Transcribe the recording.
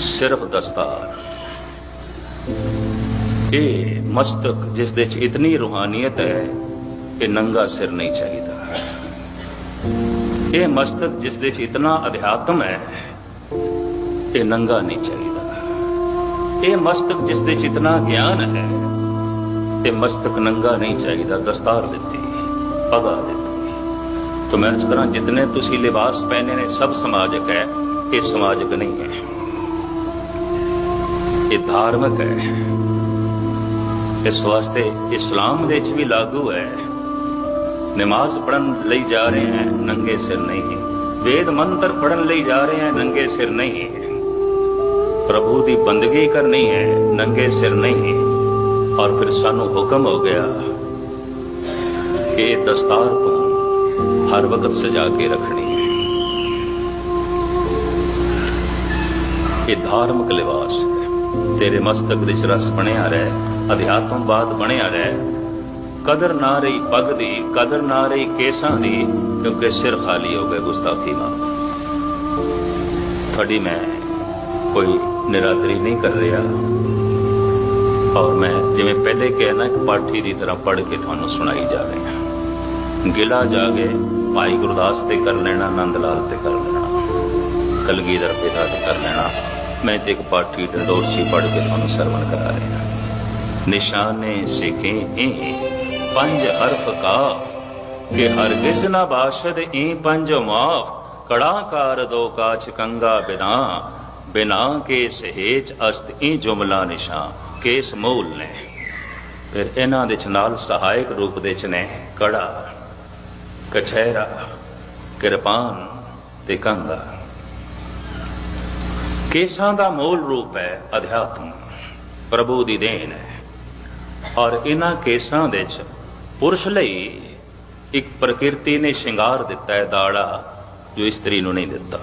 ਸਿਰਫ ਦਸਤਾਰ ਇਹ ਮਸਤਕ ਜਿਸ ਦੇ ਚ ਇਤਨੀ ਰੂਹਾਨੀਅਤ ਹੈ ਕਿ ਨੰਗਾ ਸਿਰ ਨਹੀਂ ਚਾਹੀਦਾ ਇਹ ਮਸਤਕ ਜਿਸ ਦੇ ਚ ਇਤਨਾ ਅਧਿਆਤਮ ਹੈ ਇਹ ਨੰਗਾ ਨਹੀਂ ਚਾਹੀਦਾ ਇਹ ਮਸਤਕ ਜਿਸ ਦੇ ਚ ਇਤਨਾ ਗਿਆਨ ਹੈ ਇਹ ਮਸਤਕ ਨੰਗਾ ਨਹੀਂ ਚਾਹੀਦਾ ਦਸਤਾਰ ਦਿੱਤੀ ਪਗਾ ਦਿੱਤੀ तो मैं अर्ज करा जितने तुसी लिबास पहने ने सब समाजक है ये समाजक नहीं है ਇਹ ਧਾਰਮਿਕ ਹੈ। ਇਸ ਵਾਸਤੇ ਇਸਲਾਮ ਦੇ ਵਿੱਚ ਵੀ ਲਾਗੂ ਹੈ। ਨਮਾਜ਼ ਪੜਨ ਲਈ ਜਾ ਰਹੇ ਹੈ, ਨੰਗੇ ਸਿਰ ਨਹੀਂ। ਵੇਦ ਮੰਤਰ ਪੜਨ ਲਈ ਜਾ ਰਹੇ ਹੈ, ਨੰਗੇ ਸਿਰ ਨਹੀਂ। ਪ੍ਰਭੂ ਦੀ ਬੰਦਗੀ ਕਰਨੀ ਹੈ, ਨੰਗੇ ਸਿਰ ਨਹੀਂ। ਔਰ ਫਿਰ ਸਾਨੂੰ ਹੁਕਮ ਹੋ ਗਿਆ ਕਿ ਦਸਤਾਰ ਨੂੰ ਹਰ ਵਕਤ ਸਜਾ ਕੇ ਰੱਖਣੀ ਹੈ। ਇਹ ਧਾਰਮਿਕ ਲਿਬਾਸ ਹੈ। ਤੇਰੇ ਮਸਤਕ ਦੇ ਰਸ ਬਣਿਆ ਰਹਿ ਅਧਿਆਤਮਵਾਦ ਬਣਿਆ ਰਹਿ। ਕਦਰ ਨਾ ਰਹੀ ਪੱਗ ਦੀ, ਕਦਰ ਨਾ ਰਹੀ ਕੇਸਾਂ ਦੀ, ਕਿਉਂਕਿ ਸਿਰ ਖਾਲੀ ਹੋ ਗਏ ਗੁਸਤਾਖੀ ਨਾਲ। ਤੁਹਾਡੀ ਮੈਂ ਕੋਈ ਨਿਰਾਦਰੀ ਨਹੀਂ ਕਰ ਰਿਹਾ। ਔਰ ਮੈਂ ਜਿਵੇਂ ਪਹਿਲੇ ਕਿਹਾ ਇੱਕ ਪਾਠੀ ਦੀ ਤਰ੍ਹਾਂ ਪੜ੍ਹ ਕੇ ਤੁਹਾਨੂੰ ਸੁਣਾਈ ਜਾ ਰਹੀ ਹਾਂ। ਗਿਲਾ ਜਾਗੇ ਭਾਈ ਗੁਰਦਾਸ ਤੇ ਕਰ ਲੈਣਾ ਆਨੰਦ ਲਾਲ ਤੇ ਕਰ ਲੈਣਾ। ਕਲਗੀਧਰ ਪਿਤਾ ਤੇ ਕਰ ਲੈਣਾ। ਮੈਂ ਤੇ ਇੱਕ ਪਾਠੀ ਡੰਡੋਰਸੀ ਪੜ੍ਹ ਕੇ ਤੁਹਾਨੂੰ ਸਰਵਣ ਕਰਾ ਰਿਹਾ ਨਿਸ਼ਾਨੇ ਸਿੱਖੇ ਇਹ ਪੰਜ ਅਰਫ ਕਾ। ਕਿ ਹਰਗਿਜ਼ ਨਾ ਬਾਸ਼ਦ ਇਹ ਪੰਜ ਮਾਫ ਕੜਾਕਾਰ ਦੋ ਕਾਛ ਕੰਗਾ ਬਿਨਾ। ਬਿਨਾ ਕੇ ਸਹੇਜ ਅਸਤ ਇਹ ਜੁਮਲਾ ਨਿਸ਼ਾਨ। ਕੇਸ ਮੂਲ ਨੇ। ਫਿਰ ਇਹਨਾਂ ਦੇ ਨਾਲ ਸਹਾਇਕ ਰੂਪ ਦੇ ਚ ਨੇ ਕੜਾ, ਕਛਹਿਰਾ, ਕਿਰਪਾਨ ਤੇ ਕੰਗਾ। ਕੇਸਾਂ ਦਾ ਮੂਲ ਰੂਪ ਹੈ ਅਧਿਆਤਮ, ਪ੍ਰਭੂ ਦੀ ਦੇਣ ਹੈ। ਔਰ ਇਹਨਾਂ ਕੇਸਾਂ ਦੇ ਚ ਪੁਰਸ਼ ਲਈ ਇੱਕ ਪ੍ਰਕਿਰਤੀ ਨੇ ਸ਼ਿੰਗਾਰ ਦਿੱਤਾ ਹੈ ਦਾੜਾ, ਜੋ ਇਸਤਰੀ ਨੂੰ ਨਹੀਂ ਦਿੱਤਾ।